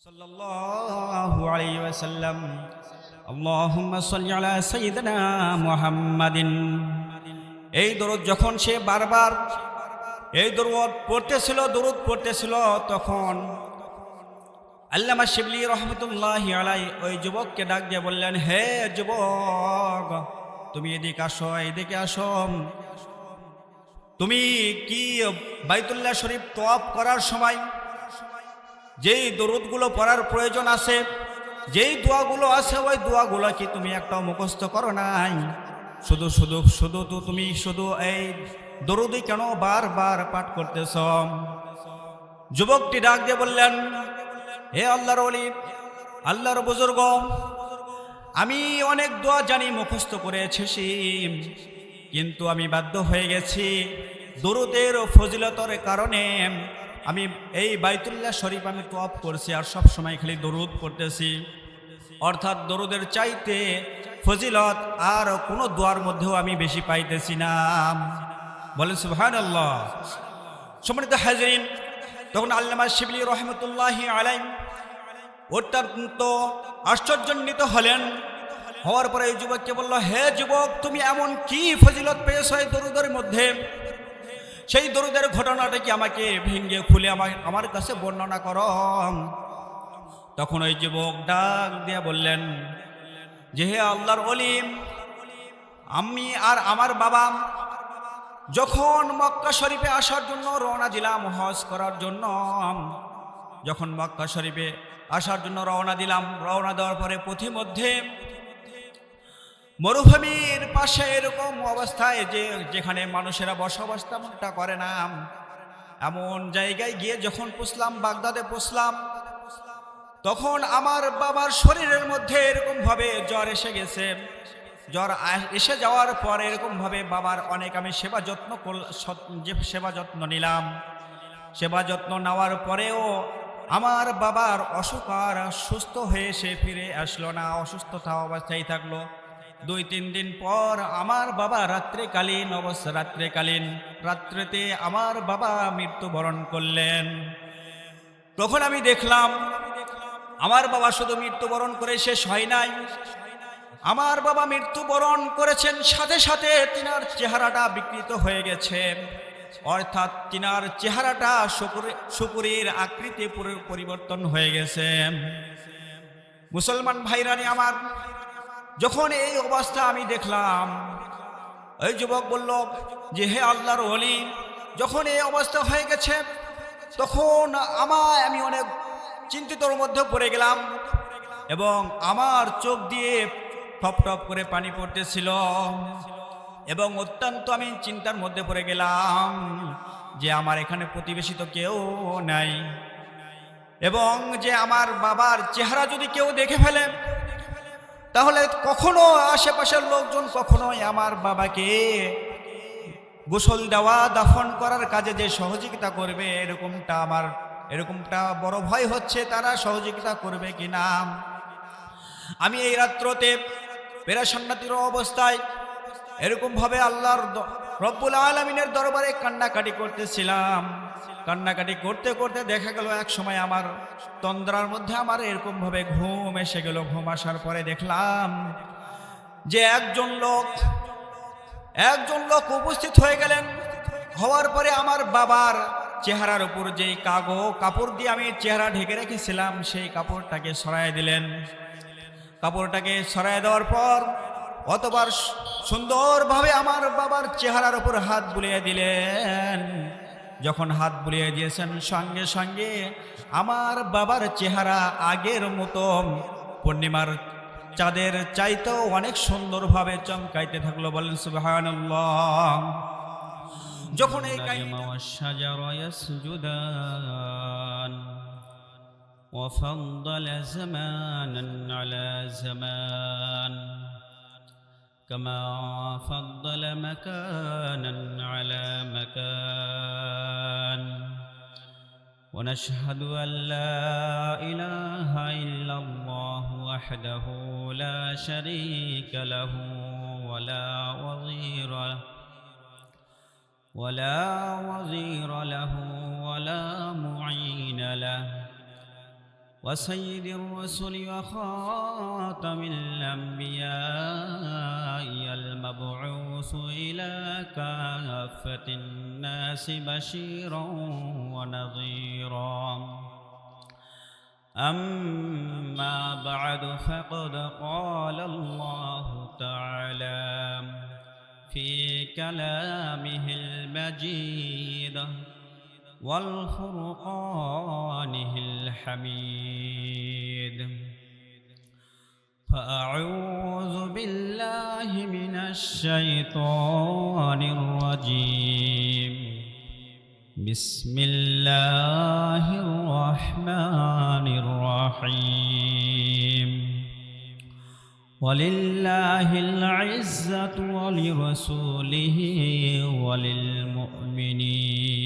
صلى الله عليه وسلم اللهم صل على سيدنا محمد এই দরুদ যখন সে বারবার এই দরুদ পড়তেছিল দরুদ পড়তেছিল তখন আল্লামা শিবলি রহমতুল্লাহ আলাই ওই যুবককে ডাক দিয়ে বললেন হে যুবক তুমি এদিকে আসো এদিকে আসো তুমি কি বাইতুল্লাহ শরীফ তোয়াব করার সময় যেই দরুদগুলো পড়ার প্রয়োজন আছে, যেই দোয়াগুলো আছে, ওই দোয়াগুলো কি তুমি একটাও মুখস্থ করো নাই। শুধু শুধু শুধু তো তুমি, শুধু এই দরুদই কেন বারবার পাঠ করতেছ? যুবকটি ডাক দিয়ে বললেন, হে আল্লাহর অলি আল্লাহর বুজুর্গ, আমি অনেক দোয়া জানি, মুখস্থ করে এসেছি কিন্তু আমি বাধ্য হয়ে গেছি দরুদের ফজিলতর কারণে। আমি এই বাইতুল্লাহ শরীফ আমি তোয়াপ করছি আর সব সময় খালি দরুদ পড়তেছি। অর্থাৎ দরুদের চাইতে ফজিলত আর কোনো দোয়ার মধ্যেও আমি বেশি পাইতেছি না। বলেন সুহান আল্লাহ সম্মানিত হাজরিন, তখন আল্লামা শিবলি রহমতুল্লাহ আলাই অত্যন্ত আশ্চর্যান্বিত হলেন। হওয়ার পরে এই যুবককে বলল, হে যুবক, তুমি এমন কি ফজিলত পেয়েছ এই দরুদের মধ্যে? সেই দরুদের ঘটনাটা কি আমাকে ভেঙ্গে খুলে আমার আমার কাছে বর্ণনা কর? তখন ওই যুবক ডাক দিয়ে বললেন, যে হে আল্লাহর অলিম আমি আর আমার বাবা যখন মক্কা শরীফে আসার জন্য রওনা দিলাম হজ করার জন্য, যখন মক্কা শরীফে আসার জন্য রওনা দিলাম, রওনা দেওয়ার পরে পথিমধ্যে মরুভূমির পাশে এরকম অবস্থায় যে, যেখানে মানুষেরা বসবাস তেমনটা করে না। এমন জায়গায় গিয়ে যখন পুষলাম, বাগদাদে পুষলাম, তখন আমার বাবার শরীরের মধ্যে এরকম ভাবে জ্বর এসে গেছে। জ্বর এসে যাওয়ার পর এরকম ভাবে বাবার অনেক আমি সেবা যত্ন যে সেবা যত্ন নিলাম। সেবা যত্ন নেওয়ার পরেও আমার বাবার অসুখ আর সুস্থ হয়ে সে ফিরে আসলো না, অসুস্থতা অবস্থায় থাকল। দুই তিন দিন পর আমার বাবা রাত্রেকালীন অবস্থা রাত্রেকালীন, রাত্রেতে আমার বাবা মৃত্যুবরণ করলেন। তখন আমি দেখলাম, আমার বাবা শুধু মৃত্যুবরণ করে শেষ হয় নাই। আমার বাবা মৃত্যুবরণ করেছেন, সাথে সাথে তিনার চেহারাটা বিকৃত হয়ে গেছে। অর্থাৎ তিনার চেহারাটা শুকুরের আকৃতি পরিবর্তন হয়ে গেছে। মুসলমান ভাইরানি আমার যখন এই অবস্থা আমি দেখলাম ওই যুবক বলল যে, হে আল্লাহর অলি যখন এই অবস্থা হয়ে গেছে, তখন আমায় আমি অনেক চিন্তিতর মধ্যে পড়ে গেলাম এবং আমার চোখ দিয়ে টপ টপ করে পানি পড়তেছিল এবং অত্যন্ত আমি চিন্তার মধ্যে পড়ে গেলাম যে, আমার এখানে প্রতিবেশী তো কেউ নাই এবং যে, আমার বাবার চেহারা যদি কেউ দেখে ফেলে তাহলে কখনো আশেপাশের লোকজন কখনোই আমার বাবাকে গোসল দেওয়া, দাফন করার কাজে যে সহযোগিতা করবে, এরকমটা আমার, এরকমটা বড় ভয় হচ্ছে তারা সহযোগিতা করবে কি না আমি এই রাত্রতে পেরাসান্নাতির অবস্থায় এরকমভাবে আল্লাহর রব্বুল আলমিনের দরবারে কান্নাকাটি করতেছিলাম। কান্নাকাটি করতে করতে দেখা গেল এক সময় আমার তন্দ্রার মধ্যে আমার এরকমভাবে ঘুম এসে গেল। ঘুম আসার পরে দেখলাম যে একজন লোক একজন লোক উপস্থিত হয়ে গেলেন। হওয়ার পরে আমার বাবার চেহারার উপর যেই কাগো কাপড় দিয়ে আমি চেহারা ঢেকে রেখেছিলাম, সেই কাপড়টাকে সরাই দিলেন। কাপড়টাকে সরাই দেওয়ার পর অতবার সুন্দরভাবে আমার বাবার চেহারার উপর হাত বুলিয়ে দিলেন। যখন হাত বুলিয়ে দিয়েছেন সঙ্গে সঙ্গে আমার বাবার চেহারা আগের মতো পূর্ণিমার চাঁদের চাইতেও অনেক সুন্দরভাবে চমকাইতে থাকলো বলেন সুবহানাল্লাহ যখন এই কাহিনী النجم والشجر يسجدان وفضل زمانا على زمان كما فضل مكانا على مكان. ونشهد أن لا إله إلا الله وحده لا شريك له ولا وظير له ولا وزير له ولا معين له. وسيد الرسل وخاتم الأنبياء المبعوث إلى كافة الناس بشيرا ونظيرا أما بعد فقد قال الله تعالى في كلامه المجيد والفرقانه الحميد. فأعوذ بالله من الشيطان الرجيم. بسم الله الرحمن الرحيم. ولله العزة ولرسوله وللمؤمنين.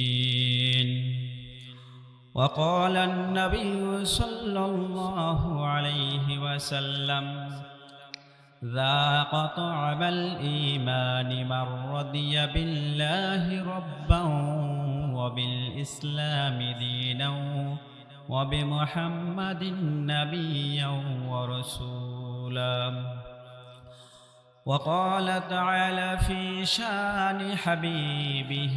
وقال النبي صلى الله عليه وسلم ذاق طعم الإيمان من رضي بالله ربا وبالإسلام دينا وبمحمد نبيا ورسولا. وقال تعالى في شان حبيبه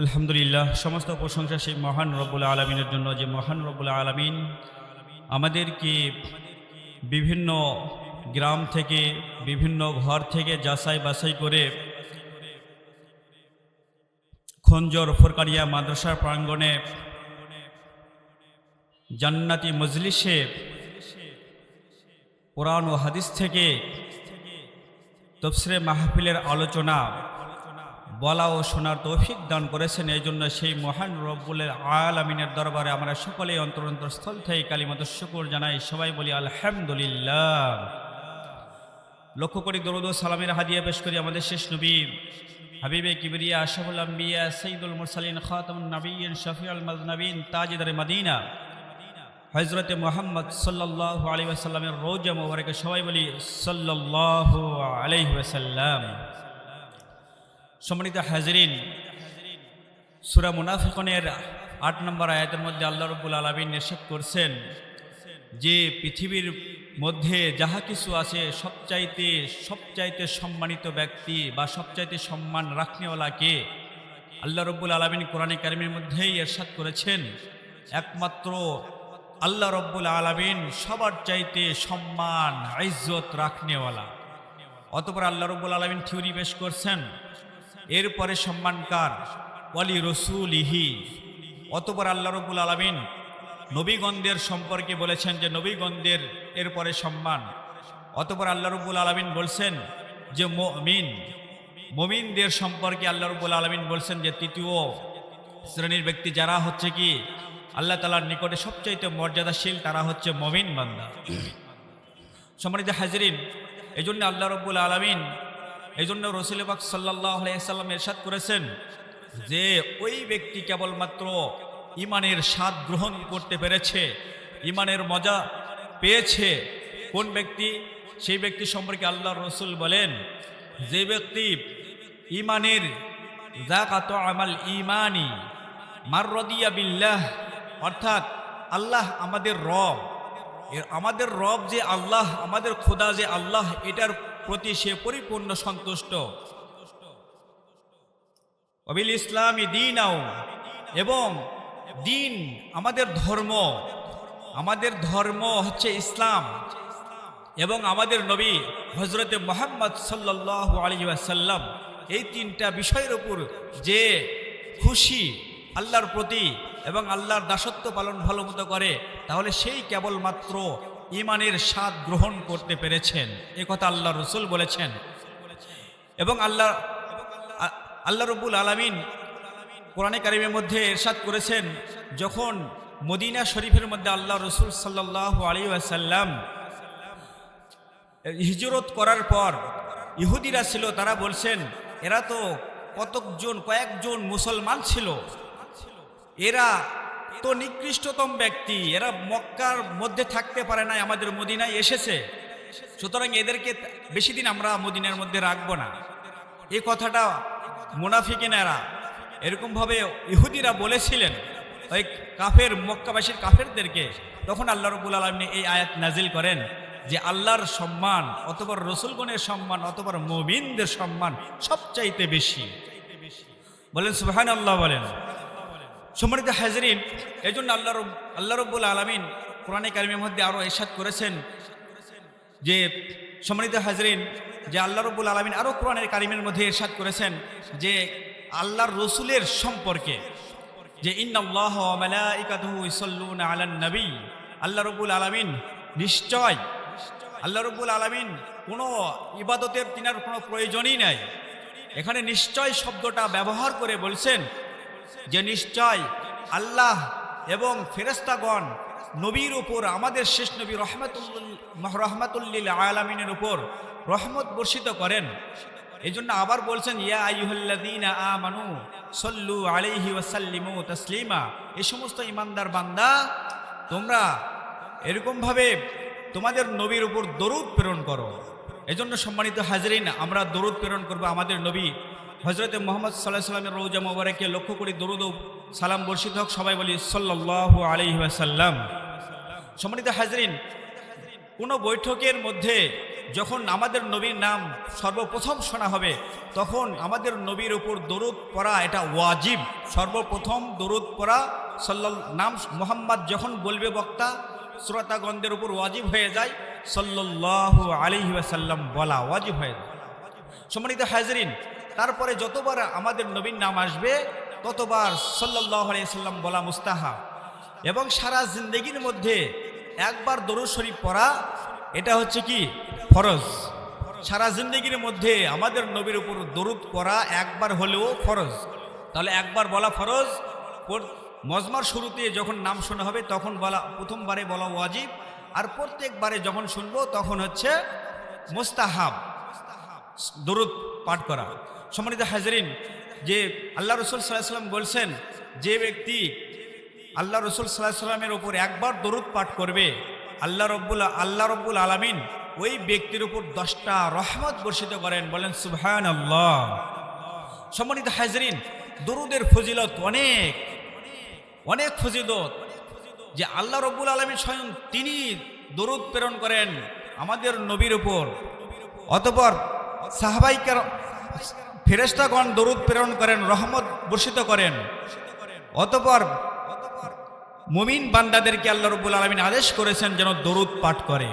আলহামদুলিল্লাহ, সমস্ত প্রশংসা সেই মহান রব্বুল আলমিনের জন্য, যে মহান রব্বুল আলমিন আমাদেরকে বিভিন্ন গ্রাম থেকে, বিভিন্ন ঘর থেকে যাচাই বাছাই করে খঞ্জর ফরকারিয়া মাদ্রাসার প্রাঙ্গণে জান্নাতি মজলিসে কোরআন ও হাদিস থেকে তফসরে মাহফিলের আলোচনা বলা ও শোনার তৌফিক দান করেছেন। এই জন্য সেই মহান রব্বুলের আলামিনের দরবারে আমরা সকলেই অন্তর অন্তরস্থল থেকে কালিমত শুকুর জানাই। সবাই বলি আলহামদুলিল্লাহ। লক্ষ্য করি দরুদ সালামের হাদিয়া পেশ করি আমাদের শেষ নবী। হাবিবে কিবরিয়া আশাফুল আম্বিয়া সঈদুল মুরসালিন, খাতামুন নবীন শফি শফিউল মজনবিন তাজিদার মদিনা। হজরতে মোহাম্মদ সাল্লাহ আলী ওয়াসাল্লামের রোজা মোবারকে সবাই বলি সাল্লাহ আলাইহি ওয়াসাল্লাম। সম্মানিত হাজরিন, সুরা মুনাফিকনের আট নম্বর আয়াতের মধ্যে আল্লাহ রব্বুল আলমিন নিষেধ করছেন যে পৃথিবীর মধ্যে যাহা কিছু আছে সবচাইতে সবচাইতে সম্মানিত ব্যক্তি বা সবচাইতে সম্মান রাখনেওয়ালাকে আল্লাহ রব্বুল আলমিন কোরআন কারিমের মধ্যেই এরশাদ করেছেন। একমাত্র আল্লাহ রব্বুল আলমিন সবার চাইতে সম্মান, ইজ্জত রাখনেওয়ালা। অতপর আল্লাহ রব্বুল আলমিন থিওরি পেশ করছেন এরপরে সম্মানকার ওয়ালি রসুল ইহি অতপর আল্লাহ রবুল আলমিন নবীগণদের সম্পর্কে বলেছেন যে নবীগণদের এরপরে সম্মান। অতপর আল্লাহ রবুল আলমিন বলছেন যে মমিন। মমিনদের সম্পর্কে আল্লাহ রব্বুল আলমিন বলছেন যে তৃতীয় শ্রেণির ব্যক্তি যারা হচ্ছে কি? আল্লাহ তালার নিকটে সবচাইতে মর্যাদাশীল তারা হচ্ছে মমিন বান্দা। সম্মানিত হাজরিন এই জন্য আল্লাহ রব্বুল আলমিন এই জন্য রসুল বাক আলাইসাল্লাম এরশাদ করেছেন যে ওই ব্যক্তি কেবলমাত্র ইমানের স্বাদ গ্রহণ করতে পেরেছে ইমানের মজা পেয়েছে। কোন ব্যক্তি? সেই ব্যক্তি সম্পর্কে আল্লাহ রসুল বলেন, যে ব্যক্তি ইমানের জাকাত আমাল ইমানি মাররদিয়া বিল্লাহ, অর্থাৎ আল্লাহ আমাদের রব আমাদের রব যে আল্লাহ, আমাদের খোদা যে আল্লাহ, এটার প্রতি সে পরিপূর্ণ সন্তুষ্ট। অবিল ইসলামী দিন এবং দিন আমাদের ধর্ম আমাদের ধর্ম হচ্ছে ইসলাম এবং আমাদের নবী হজরতে মোহাম্মদ সাল্লাহ আলী সাল্লাম এই তিনটা বিষয়ের উপর যে খুশি আল্লাহর প্রতি এবং আল্লাহর দাসত্ব পালন ভালো মতো করে, তাহলে সেই কেবলমাত্র ইমানের স্বাদ গ্রহণ করতে পেরেছেন। এ কথা আল্লাহ রসুল বলেছেন। এবং আল্লাহ আল্লাহ রব্বুল আলমিন কোরআনে কারিমের মধ্যে এরশাদ করেছেন, যখন মদিনা শরীফের মধ্যে আল্লাহ রসুল সাল্লাহ আলী আসাল্লাম হিজরত করার পর ইহুদিরা ছিল, তারা বলছেন, এরা তো কতকজন, কয়েকজন মুসলমান ছিল। এরা তো নিকৃষ্টতম ব্যক্তি, এরা মক্কার মধ্যে থাকতে পারে না আমাদের মদিনায় এসেছে। সুতরাং এদেরকে বেশি দিন আমরা মদিনার মধ্যে রাখব না। এই কথাটা মুনাফিকিনেরা এরকমভাবে ইহুদিরা বলেছিলেন। ওই কাফের, মক্কাবাসীর কাফেরদেরকে। তখন আল্লাহ রবুল আলমী এই আয়াত নাজিল করেন যে আল্লাহর সম্মান অতবার রসুলগণের সম্মান অতবার মমিনদের সম্মান সবচাইতে বেশি। বলেন সুবাহান আল্লাহ বলেন। সম্মানিত হাজরিন এই জন্য আল্লাহ রব, আল্লাহ রব্বুল আলমিন কোরআনে কালিমের মধ্যে আরও এরশাদ করেছেন যে, সম্মানিত হাজরিন, যে আল্লাহ রব্বুল আলমিন আরও কোরআনের কালিমের মধ্যে এরশাদ করেছেন যে, আল্লাহর রসুলের সম্পর্কে, যে নবী, আল্লাহ রব্বুল আলামিন নিশ্চয়, আল্লাহ রব্বুল আলামিন কোনো ইবাদতের তিনার কোনো প্রয়োজনই নাই। এখানে নিশ্চয় শব্দটা ব্যবহার করে বলছেন যে নিশ্চয় আল্লাহ এবং ফেরেস্তাগণ নবীর উপর, আমাদের শেষ নবী রহমাতুল্লাহ রহমাতুল্লিল আলামিনের উপর রহমত বর্ষিত করেন। এই জন্য আবার বলছেন, ইয়া আইহুল্লাদিনা আমানু সল্লু আলাইহি ওয়াসাল্লিমু তাসলিমা। এই সমস্ত ইমানদার বান্দা, তোমরা এরকমভাবে তোমাদের নবীর উপর দরুদ প্রেরণ করো। এজন্য সম্মানিত হাজরিন, আমরা দরুদ প্রেরণ করব আমাদের নবী হজরতে মোহাম্মদ সাল্লাহ সাল্লামের রৌজা মোবারকে লক্ষ্য করি দরুদ সালাম বর্ষিত হোক সবাই বলি সাল্লাহ আলাইহি ওয়াসাল্লাম। সম্মানিত হাজরিন, কোনো বৈঠকের মধ্যে যখন আমাদের নবীর নাম সর্বপ্রথম শোনা হবে, তখন আমাদের নবীর উপর দরুদ পড়া এটা ওয়াজিব। সর্বপ্রথম দরুদ পড়া সাল্লাল, নাম মোহাম্মদ যখন বলবে বক্তা, শ্রোতাগণদের উপর ওয়াজিব হয়ে যায় সাল্লাহ আলিহি ওয়াসাল্লাম বলা ওয়াজিব হয়ে যায়। সম্মানিত হাজরিন তারপরে যতবার আমাদের নবীর নাম আসবে, ততবার সাল্লাহ আলিয়াল্লাম বলা মুস্তাহা এবং সারা জিন্দগির মধ্যে একবার দরুদ শরীফ পড়া, এটা হচ্ছে কি? ফরজ। সারা জিন্দগির মধ্যে আমাদের নবীর উপর দরুদ পড়া একবার হলেও ফরজ। তাহলে একবার বলা ফরজ মজমার শুরুতে যখন নাম শোনা হবে, তখন বলা, প্রথমবারে বলা ওয়াজিব, আর প্রত্যেকবারে যখন শুনব, তখন হচ্ছে মুস্তাহাব, দরুদ পাঠ করা। সম্মানিত হাজরিন, যে আল্লাহ রসুল সাল্লাহ সাল্লাম বলছেন, যে ব্যক্তি আল্লাহ রসুল সাল্লাহ সাল্লামের ওপর একবার দরুদ পাঠ করবে, আল্লাহ রব্বুল আল্লাহ রব্বুল আলমিন ওই ব্যক্তির উপর দশটা রহমত বর্ষিত করেন, বলেন সুবহান আল্লাহ সম্মানিত হাজরিন, দরুদের ফজিলত অনেক অনেক ফজিলত যে আল্লাহ রব্বুল আলমী স্বয়ং তিনি দরুদ প্রেরণ করেন আমাদের নবীর উপর। অতপর সাহাবাইকার ফেরেস্তাগণ দরুদ প্রেরণ করেন, রহমত বর্ষিত করেন। অতপর মুমিন বান্দাদেরকে আল্লাহ রব্বুল আলমিন আদেশ করেছেন যেন দরুদ পাঠ করে।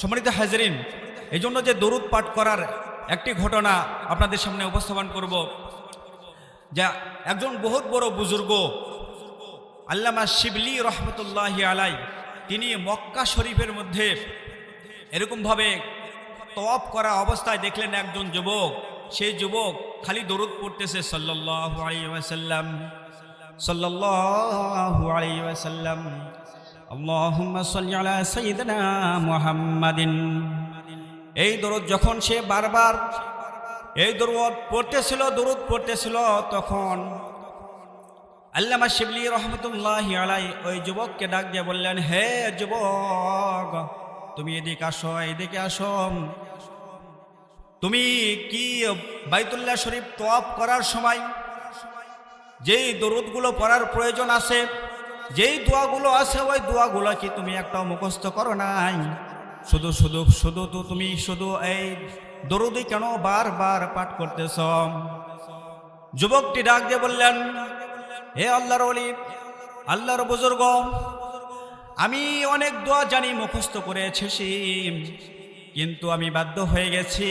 সম্মানিত হাজরিন এই জন্য যে দরুদ পাঠ করার একটি ঘটনা আপনাদের সামনে উপস্থাপন করব, যা একজন বহুত বড় বুজুর্গ, আল্লামা শিবলি রহমতুল্লাহ আলাই, তিনি মক্কা শরীফের মধ্যে এরকমভাবে তওয়াব করা অবস্থায় দেখলেন একজন যুবক। সেই যুবক খালি দরুদ পড়তেছে সাল্লাল্লাহু আলাইহি ওয়াসাল্লাম। সাল্লাল্লাহু আলাইহি ওয়াসাল্লাম। আল্লাহুম্মা সাল্লি আলা সাইয়্যিদিনা মুহাম্মাদিন। এই দরুদ যখন সে বারবার এই দরুদ পড়তেছিল দরুদ পড়তেছিল, তখন আল্লামা শিবলি রহমতুল্লাহ আলাই ওই যুবককে ডাক দিয়ে বললেন, হে যুবক, তুমি এদিকে আসো এদিকে আসো। তুমি কি বাইতুল্লাহ শরীফ তোয়াব করার সময় যেই দরুদগুলো পড়ার প্রয়োজন আছে, যেই দোয়াগুলো আছে, ওই দোয়াগুলো কি তুমি একটাও মুখস্থ করো নাই? শুধু শুধু শুধু তো তুমি শুধু এই দরুদই কেন বারবার পাঠ করতেছ? যুবকটি ডাক দিয়ে বললেন, হে আল্লাহর অলি আল্লাহর বুজুর্গ, আমি অনেক দোয়া জানি, মুখস্থ করে এসেছি কিন্তু আমি বাধ্য হয়ে গেছি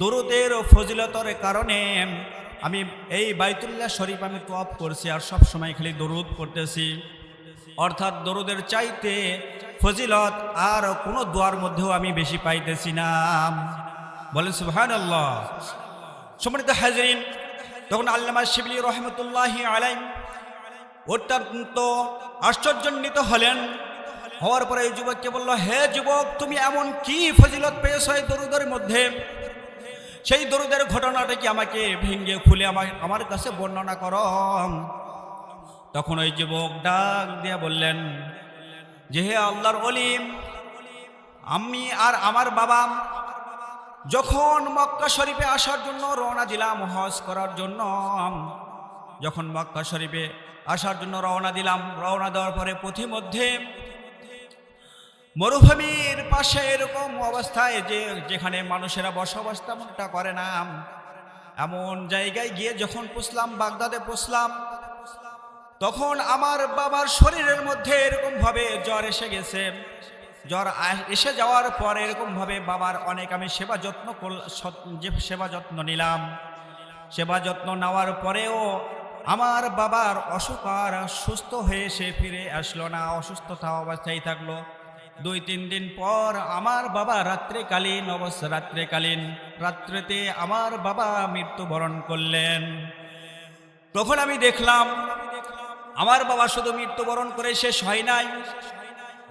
দরুদের ফজিলতর কারণে আমি এই বাইতুল্লাহ শরীফ আমি তোয়াপ করছি আর সব সময় খালি দরুদ পড়তেছি। অর্থাৎ দরুদের চাইতে ফজিলত আর কোনো দোয়ার মধ্যেও আমি বেশি পাইতেছি না। বলেন সুবহান আল্লাহ হাজরিন, তখন আল্লামা শিবলি রহমতুল্লাহ আলাই অত্যন্ত আশ্চর্যান্বিত হলেন হওয়ার পরে এই যুবককে বলল, হে যুবক, তুমি এমন কি ফজিলত পেয়েছ এই দরুদের মধ্যে? সেই দরুদের ঘটনাটা কি আমাকে ভেঙ্গে খুলে আমার আমার কাছে বর্ণনা কর? তখন ওই যুবক ডাক দিয়ে বললেন, যে হে আল্লাহর অলিম আমি আর আমার বাবা যখন মক্কা শরীফে আসার জন্য রওনা দিলাম হজ করার জন্য, যখন মক্কা শরীফে আসার জন্য রওনা দিলাম, রওনা দেওয়ার পরে পথিমধ্যে মরুভূমির পাশে এরকম অবস্থায় যে যেখানে মানুষেরা বসবাস তেমনটা করে না। এমন জায়গায় গিয়ে যখন পুষলাম, বাগদাদে পুষলাম, তখন আমার বাবার শরীরের মধ্যে এরকম ভাবে জ্বর এসে গেছে। জ্বর এসে যাওয়ার পর এরকম ভাবে বাবার অনেক আমি সেবা যত্ন যে সেবা যত্ন নিলাম। সেবা যত্ন নেওয়ার পরেও আমার বাবার অসুখ আর সুস্থ হয়ে সে ফিরে আসলো না। অসুস্থতা অবস্থায় থাকল। দুই তিন দিন পর আমার বাবা রাত্রেকালীন অবস্থা রাত্রেকালীন রাত্রেতে আমার বাবা মৃত্যুবরণ করলেন। তখন আমি দেখলাম, আমার বাবা শুধু মৃত্যুবরণ করে শেষ হয় নাই।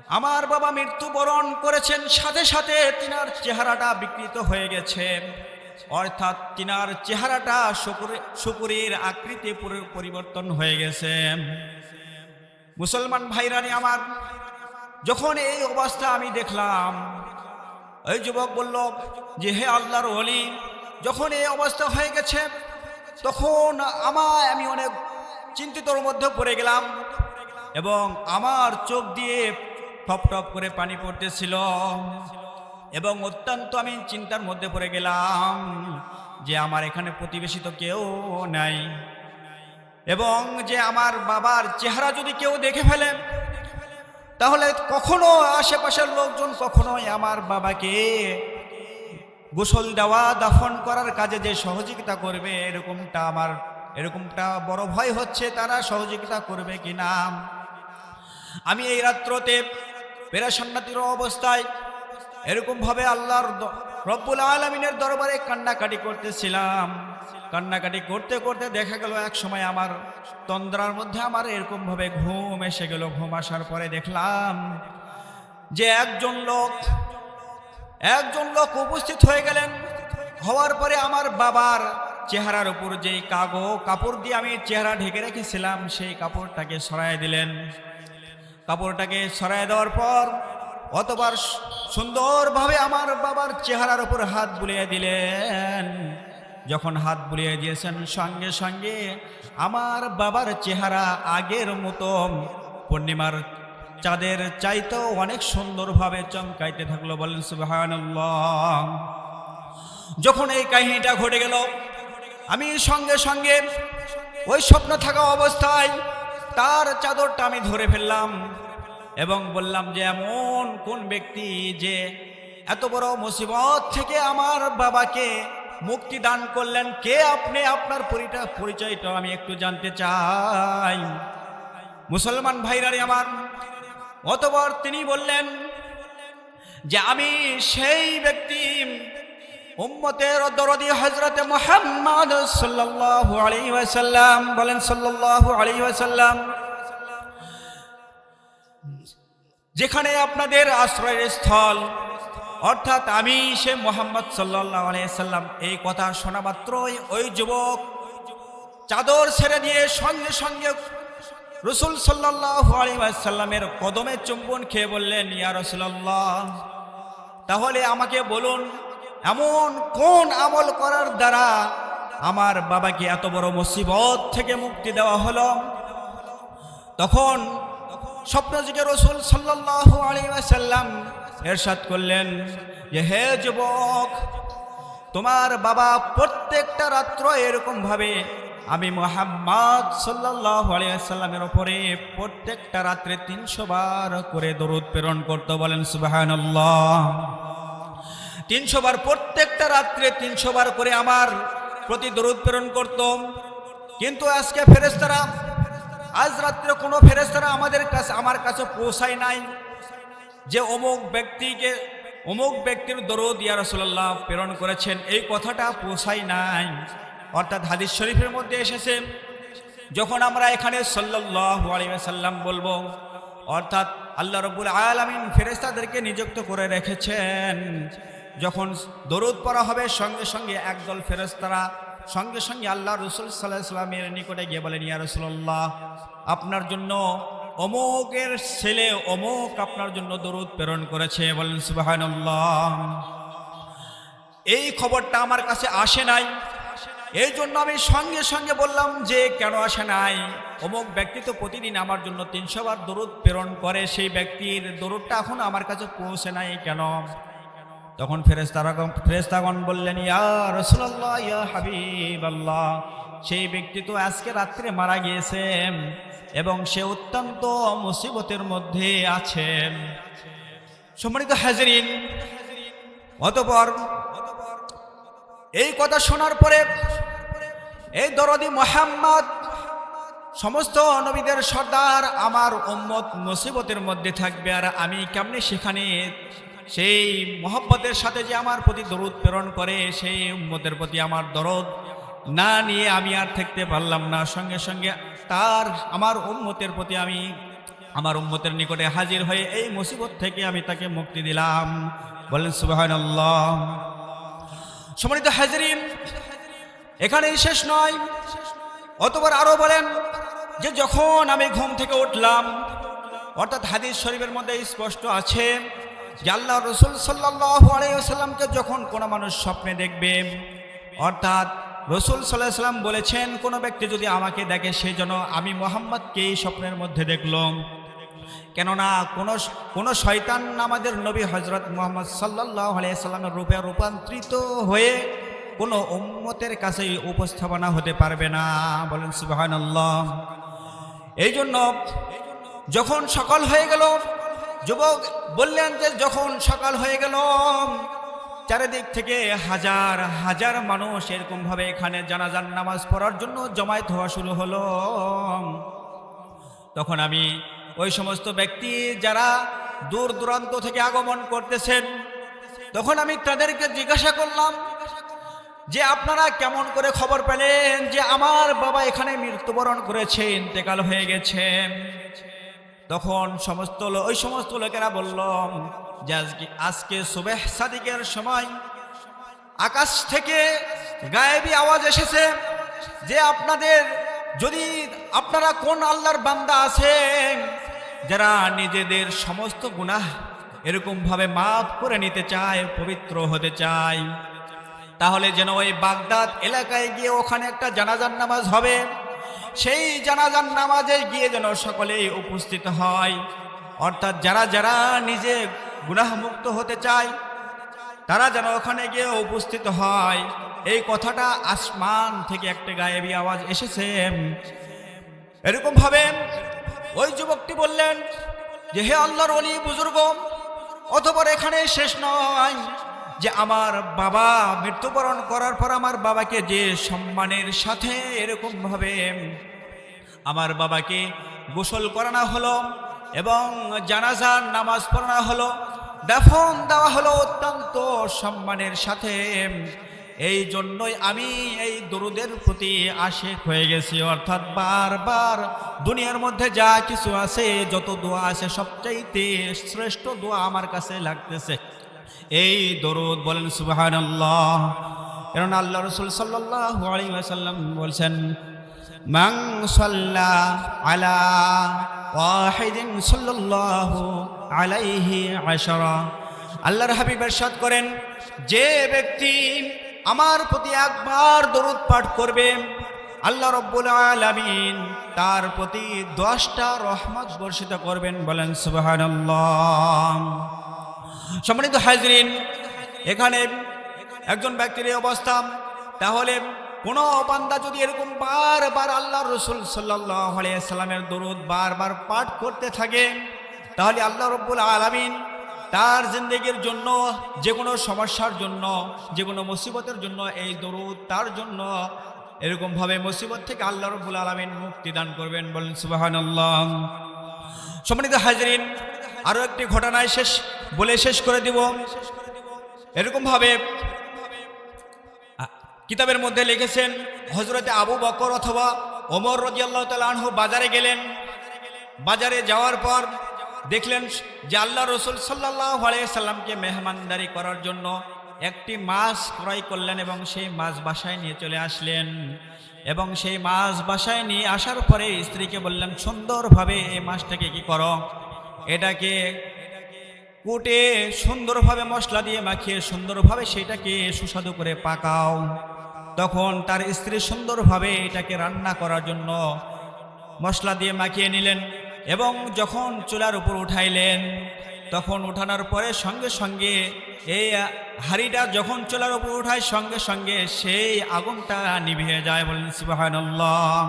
আমার বাবা মৃত্যুবরণ করেছেন সাথে সাথে তিনার চেহারাটা বিকৃত হয়ে গেছে। অর্থাৎ তিনার চেহারাটা শুকুরে- শুকুরের আকৃতি পরিবর্তন হয়ে গেছে। মুসলমান ভাইরানি আমার যখন এই অবস্থা আমি দেখলাম, এই যুবক বলল যে, হে আল্লাহর অলি যখন এই অবস্থা হয়ে গেছে, তখন আমায় আমি অনেক চিন্তিতর মধ্যে পড়ে গেলাম এবং আমার চোখ দিয়ে টপ টপ করে পানি পড়তেছিল এবং অত্যন্ত আমি চিন্তার মধ্যে পড়ে গেলাম যে, আমার এখানে প্রতিবেশী তো কেউ নাই এবং যে, আমার বাবার চেহারা যদি কেউ দেখে ফেলে তাহলে কখনো আশেপাশের লোকজন কখনোই আমার বাবাকে গোসল দেওয়া, দাফন করার কাজে যে সহযোগিতা করবে, এরকমটা আমার, এরকমটা বড় ভয় হচ্ছে তারা সহযোগিতা করবে কি না আমি এই রাত্রতে পেরাসান্নাতির অবস্থায় এরকমভাবে আল্লাহর রব্বুল আলমিনের দরবারে কান্নাকাটি করতেছিলাম। কান্নাকাটি করতে করতে দেখা গেল এক সময় আমার তন্দ্রার মধ্যে আমার এরকমভাবে ঘুম এসে গেল। ঘুম আসার পরে দেখলাম যে একজন লোক একজন লোক উপস্থিত হয়ে গেলেন। হওয়ার পরে আমার বাবার চেহারার উপর যেই কাগো কাপড় দিয়ে আমি চেহারা ঢেকে রেখেছিলাম, সেই কাপড়টাকে সরাই দিলেন। কাপড়টাকে সরাই দেওয়ার পর অতবার সুন্দরভাবে আমার বাবার চেহারার উপর হাত বুলিয়ে দিলেন। যখন হাত বুলিয়ে দিয়েছেন, সঙ্গে সঙ্গে আমার বাবার চেহারা আগের মতো। পূর্ণিমার চাঁদের চাইতেও অনেক সুন্দরভাবে চমকাইতে থাকল, বলেন সুবহানাল্লাহ। যখন এই কাহিনীটা ঘটে গেল, আমি সঙ্গে সঙ্গে ওই স্বপ্ন থাকা অবস্থায় তার চাদরটা আমি ধরে ফেললাম এবং বললাম যে, এমন কোন ব্যক্তি যে এত বড় মুসিবত থেকে আমার বাবাকে মুক্তি দান করলেন। কে আপনি? আপনার পরিচয়টা আমি একটু জানতে চাই। মুসলমান ভাইরারে আমার অতবার তিনি বললেন যে আমি সেই ব্যক্তি উম্মতের দরদি হজরতে মোহাম্মদ সাল্লাল্লাহু আলাইহি ওয়াসাল্লাম। বলেন সাল্লাল্লাহু আলাইহি ওয়াসাল্লাম, যেখানে আপনাদের আশ্রয়ের স্থল অর্থাৎ আমি সে মোহাম্মদ সাল্লাল্লাহু আলাইহি সাল্লাম এই কথা শোনা মাত্রই ওই যুবক চাদর ছেড়ে দিয়ে সঙ্গে সঙ্গে রসুল সাল্লাল্লাহু আলাইহি ওয়াসাল্লামের কদমে চুম্বন খেয়ে বললেন, ইয়া রাসূলুল্লাহ, তাহলে আমাকে বলুন, এমন কোন আমল করার দ্বারা আমার বাবাকে এত বড় মুসিবত থেকে মুক্তি দেওয়া হলো? তখন স্বপ্নযুগে রসুল সাল্লাল্লাহু আলাইহি ওয়াসাল্লাম এরশাদ করলেন যে হে যুবক, তোমার বাবা প্রত্যেকটা রাত্র এরকম ভাবে আমি মোহাম্মদ সাল্লাহ আলিয়াল্লামের ওপরে প্রত্যেকটা রাত্রে তিনশো বার করে দরুদ প্রেরণ করতে। বলেন সুবাহান তিনশো বার, প্রত্যেকটা রাত্রে তিনশো বার করে আমার প্রতি দরুদ প্রেরণ করত। কিন্তু আজকে ফেরেস্তারা আজ রাত্রে কোনো ফেরেস্তারা আমাদের কাছে, আমার কাছে পৌঁছায় নাই। যে অমুক ব্যক্তিকে, অমুক ব্যক্তির দরুদ ইয়া রাসূলুল্লাহ প্রেরণ করেছেন, এই কথাটা পৌঁছায় নাই। অর্থাৎ হাদিস শরীফের মধ্যে এসেছে, যখন আমরা এখানে সাল্লাল্লাহু আলাইহি সাল্লাম বলব, অর্থাৎ আল্লাহ রব্বুল আলামিন ফেরেস্তাদেরকে নিযুক্ত করে রেখেছেন, যখন দরুদ পড়া হবে, সঙ্গে সঙ্গে একদল ফেরেস্তারা সঙ্গে সঙ্গে আল্লাহ রসুল সাল্লাহ সাল্লামের নিকটে গিয়ে বলেন, ইয়া রসুল্লাহ আপনার জন্য অমুকের ছেলে অমুক আপনার জন্য দরুদ প্রেরণ করেছে, বলেন সুবাহান্লাহ এই খবরটা আমার কাছে আসে নাই। এই জন্য আমি সঙ্গে সঙ্গে বললাম যে, কেন আসে নাই? অমুক ব্যক্তি তো প্রতিদিন আমার জন্য তিনশো বার দরুদ প্রেরণ করে, সেই ব্যক্তির দরুদটা এখন আমার কাছে পৌঁছে নাই কেন? তখন ফেরেস্তারাগণ ফেরেস্তাগণ বললেন, ইয়া রসুল্লাহ ইয়া হাবিব আল্লাহ সেই ব্যক্তি তো আজকে রাত্রে মারা গিয়েছেন। এবং সে অত্যন্ত মুসিবতের মধ্যে আছেন সম্মানিত হাজরিন, অতপর এই কথা শোনার পরে এই দরদি মোহাম্মদ, সমস্ত নবীদের সর্দার আমার উম্মত মুসিবতের মধ্যে থাকবে। আর আমি কেমনি সেখানে সেই মোহব্বতের সাথে যে আমার প্রতি দরুদ প্রেরণ করে, সেই উম্মতের প্রতি আমার দরদ না নিয়ে আমি আর থাকতে পারলাম না। সঙ্গে সঙ্গে তার, আমার উম্মতের প্রতি আমি, আমার উম্মতের নিকটে হাজির হয়ে এই মুসিবত থেকে আমি তাকে মুক্তি দিলাম। বলেন সুবাহ সম্মানিত হাজরিন, এখানেই শেষ নয়। অতবার আরও বলেন যে, যখন আমি ঘুম থেকে উঠলাম, অর্থাৎ হাদিস শরীফের মধ্যে স্পষ্ট আছে যে আল্লাহ রসুল সাল্লাহ আলাইসাল্লামকে যখন কোনো মানুষ স্বপ্নে দেখবে, অর্থাৎ রসুল সাল্লাহ সাল্লাম বলেছেন, কোনো ব্যক্তি যদি আমাকে দেখে সেই জন্য আমি মোহাম্মদকে এই স্বপ্নের মধ্যে দেখলাম। কেননা কোনো কোনো শয়তান আমাদের নবী হজরত মোহাম্মদ সাল্লাহ আলাইসাল্লামের রূপে রূপান্তরিত হয়ে কোনো উম্মতের কাছে উপস্থাপনা হতে পারবে না। বলেন সুবাহান এই জন্য যখন সকাল হয়ে গেল, যুবক বললেন যে যখন সকাল হয়ে গেল চারিদিক থেকে হাজার হাজার মানুষ এরকমভাবে এখানে জানাজান নামাজ পড়ার জন্য জমায়েত হওয়া শুরু হলো। তখন আমি ওই সমস্ত ব্যক্তি যারা দূর দূরান্ত থেকে আগমন করতেছেন, তখন আমি তাদেরকে জিজ্ঞাসা করলাম যে আপনারা কেমন করে খবর পেলেন যে আমার বাবা এখানে মৃত্যুবরণ করেছে, ইন্তেকাল হয়ে গেছে। তখন সমস্ত ওই সমস্ত লোকেরা বলল আজকে আজকে সুবেহ সাদিকের সময় আকাশ থেকে গায়েবী আওয়াজ এসেছে যে আপনাদের যদি আপনারা কোন আল্লাহর বান্দা আছেন, যারা নিজেদের সমস্ত গুনাহ এরকমভাবে মাফ করে নিতে চায়, পবিত্র হতে চায়, তাহলে যেন ওই বাগদাদ এলাকায় গিয়ে ওখানে একটা জানাজান নামাজ হবে। সেই জানাজান নামাজে গিয়ে যেন সকলেই উপস্থিত হয়। অর্থাৎ যারা যারা নিজে গুনাহমুক্ত হতে চায়, তারা যেন ওখানে গিয়ে উপস্থিত হয়। এই কথাটা আসমান থেকে একটা গায়েবী আওয়াজ এসেছে। এরকম ভাবে ওই যুবকটি বললেন যে, হে আল্লাহর অলি বুজুর্গ, অতপর এখানে শেষ নয় যে, আমার বাবা মৃত্যুবরণ করার পর আমার বাবাকে যে সম্মানের সাথে এরকম ভাবে আমার বাবাকে গোসল করানো হলো এবং জানাজার নামাজ পড়ানো হলো, দাফন দেওয়া হলো অত্যন্ত সম্মানের সাথে। এই জন্যই আমি এই দরুদের প্রতি আশেক হয়ে গেছি। অর্থাৎ বারবার দুনিয়ার মধ্যে যা কিছু আছে, যত দোয়া আছে, সবচাইতে শ্রেষ্ঠ দোয়া আমার কাছে লাগতেছে। এই দরুদ বলেন সুবাহান আল্লাহ কারণ আল্লাহ রসুল সাল্লাহ আলী সাল্লাম বলছেন মাংসাল্লা আলা واحد صلى الله عليه عشرة আল্লাহর হাবিব এরশাদ করেন যে ব্যক্তি আমার প্রতি একবার দরুদ পাঠ করবে আল্লাহ রব্বুল আলামিন তার প্রতি দশটা রহমত বর্ষিত করবেন বলেন সুবহানাল্লাহ সম্মানিত হাজরিন এখানে একজন ব্যক্তির এই অবস্থা তাহলে কোনো বান্দা যদি এরকম বারবার আল্লাহ রসুল সাল্লাহ সাল্লামের দরুদ বারবার পাঠ করতে থাকে, তাহলে আল্লাহ রব্বুল আলমিন তার জিন্দগির জন্য যে কোনো সমস্যার জন্য যে কোনো মুসিবতের জন্য এই দরুদ তার জন্য এরকমভাবে মুসিবত থেকে আল্লাহ রব্বুল আলমিন মুক্তি দান করবেন বলেন সুবাহান আল্লাহ সম্মানিত হাজরিন আরও একটি ঘটনায় শেষ, বলে শেষ করে দিব। এরকমভাবে কিতাবের মধ্যে লিখেছেন হজরতে আবু বকর অথবা ওমর রজিয়াল্লাহ তালহ বাজারে গেলেন। বাজারে যাওয়ার পর দেখলেন যে আল্লাহ রসুল সাল্লাহ সাল্লামকে মেহমানদারি করার জন্য একটি মাছ ক্রয় করলেন এবং সেই মাছ বাসায় নিয়ে চলে আসলেন। এবং সেই মাছ বাসায় নিয়ে আসার পরে স্ত্রীকে বললেন, সুন্দরভাবে এই মাছটাকে কি করো? এটাকে কুটে সুন্দরভাবে মশলা দিয়ে মাখিয়ে সুন্দরভাবে সেটাকে সুস্বাদু করে পাকাও। তখন তার স্ত্রী সুন্দরভাবে এটাকে রান্না করার জন্য মশলা দিয়ে মাখিয়ে নিলেন এবং যখন চুলার উপর উঠাইলেন, তখন উঠানোর পরে সঙ্গে সঙ্গে এই হাড়িটা যখন চুলার উপর উঠায়, সঙ্গে সঙ্গে সেই আগুনটা নিভিয়ে যায় বলেন সুবহানাল্লাহ।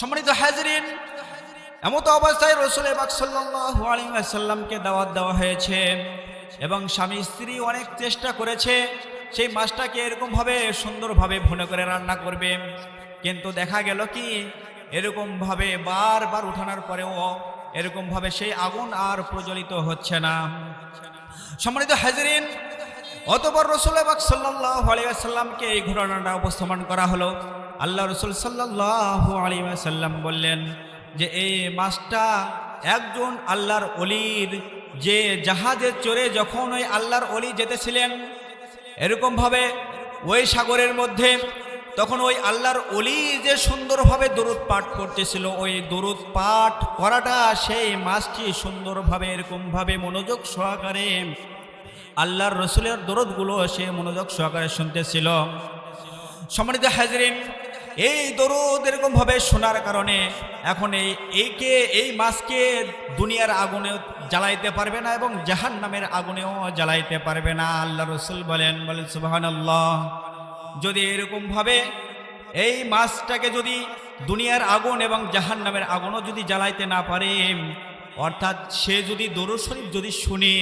সম্মানিত হাজরিন, এমত অবস্থায় রসুল বাক সাল্লাল্লাহু আলাইহি ওয়াসাল্লামকে দাওয়াত দেওয়া হয়েছে এবং স্বামী স্ত্রী অনেক চেষ্টা করেছে সেই মাছটাকে এরকমভাবে সুন্দরভাবে ভুনে করে রান্না করবে। কিন্তু দেখা গেল কি, এরকমভাবে বারবার উঠানোর পরেও এরকমভাবে সেই আগুন আর প্রজ্বলিত হচ্ছে না। সম্মানিত হাজরিন, অতপর রসুল বাক সাল্লাহ আলিয়াসাল্লামকে এই ঘটনাটা উপস্থাপন করা হলো। আল্লাহ রসুল সাল্লাহ আলিয়াসাল্লাম বললেন যে, এই মাছটা একজন আল্লাহর অলির যে জাহাজে চড়ে যখন ওই আল্লাহর অলি যেতেছিলেন এরকমভাবে ওই সাগরের মধ্যে তখন ওই আল্লাহর অলি যে সুন্দরভাবে দরুদ পাঠ করতেছিল, ওই দরুদ পাঠ করাটা সেই মাছটি সুন্দরভাবে, এরকমভাবে মনোযোগ সহকারে আল্লাহর রসুলের দরদগুলো সে মনোযোগ সহকারে শুনতেছিল। সম্মানিত হাজরিন এই দরদ এরকমভাবে শোনার কারণে এখন এই একে, এই মাছকে দুনিয়ার আগুনে জ্বালাইতে পারবে না এবং জাহান নামের আগুনেও জ্বালাইতে পারবে না। আল্লাহ রসুল বলেন বলেন সুবাহান আল্লাহ যদি এরকমভাবে এই মাছটাকে যদি দুনিয়ার আগুন এবং জাহান নামের আগুনও যদি জ্বালাইতে না পারে, অর্থাৎ সে যদি দরুদ শরীফ যদি শুনে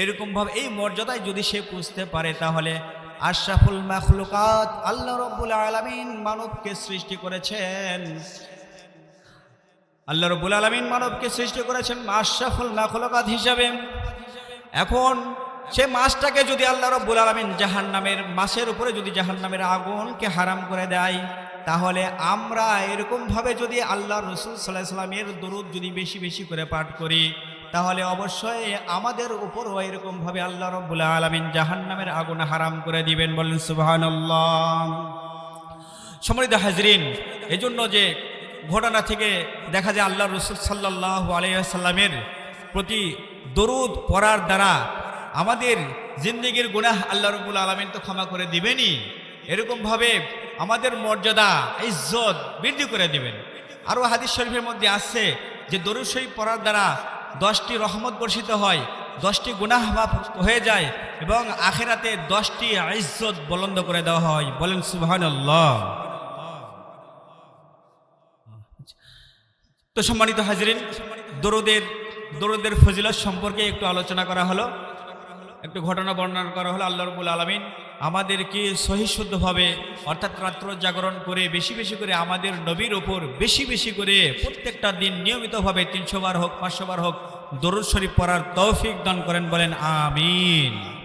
এরকমভাবে এই মর্যাদায় যদি সে বুঝতে পারে, তাহলে আশরাফুল মাখলুকাত আল্লাহ রব্বুল আলমিন মানবকে সৃষ্টি করেছেন। আল্লাহ রব্বুল আলমিন মানবকে সৃষ্টি করেছেন আশরাফুল মাখলুকাত হিসাবে। এখন সে মাছটাকে যদি আল্লাহ রব্বুল আলমিন জাহান নামের মাছের উপরে যদি জাহান নামের আগুনকে হারাম করে দেয়, তাহলে আমরা এরকমভাবে যদি আল্লাহ রসুল সাল্লাহ সাল্লামের দরুদ যদি বেশি বেশি করে পাঠ করি তাহলে অবশ্যই আমাদের উপরও এরকমভাবে আল্লাহ রব্বুল আলমিন জাহান নামের আগুন হারাম করে দিবেন বলেন সুবাহান সমৃদ্ধ হাজরিন এই জন্য যে ঘটনা থেকে দেখা যায় আল্লাহ রসুল সাল্লাহ আলাইসাল্লামের প্রতি দরুদ পড়ার দ্বারা আমাদের জিন্দগির গুনাহ আল্লাহ রবুল আলমিন তো ক্ষমা করে দিবেনই। এরকমভাবে আমাদের মর্যাদা, ইজ্জত বৃদ্ধি করে দিবেন। আরও হাদিস শরীফের মধ্যে আসছে যে দরুদ শরীফ পড়ার দ্বারা দশটি রহমত বর্ষিত হয়, দশটি গুনাহ মাফ হয়ে যায় এবং আখেরাতে দশটি ইজ্জত বলন্দ করে দেওয়া হয়। বলেন সুবহান তো সম্মানিত হাজরিন, দরুদের দরুদের ফজিলত সম্পর্কে একটু আলোচনা করা হলো। একটু ঘটনা বর্ণনা করা হলো আল্লাহ রবুল আলমিন। আমাদেরকে সহিশুদ্ধভাবে অর্থাৎ রাত্র জাগরণ করে, বেশি বেশি করে আমাদের নবীর ওপর বেশি বেশি করে প্রত্যেকটা দিন নিয়মিতভাবে তিনশো বার হোক, পাঁচশো বার হোক দরুদ শরীফ পড়ার তৌফিক দান করেন বলেন, আমিন।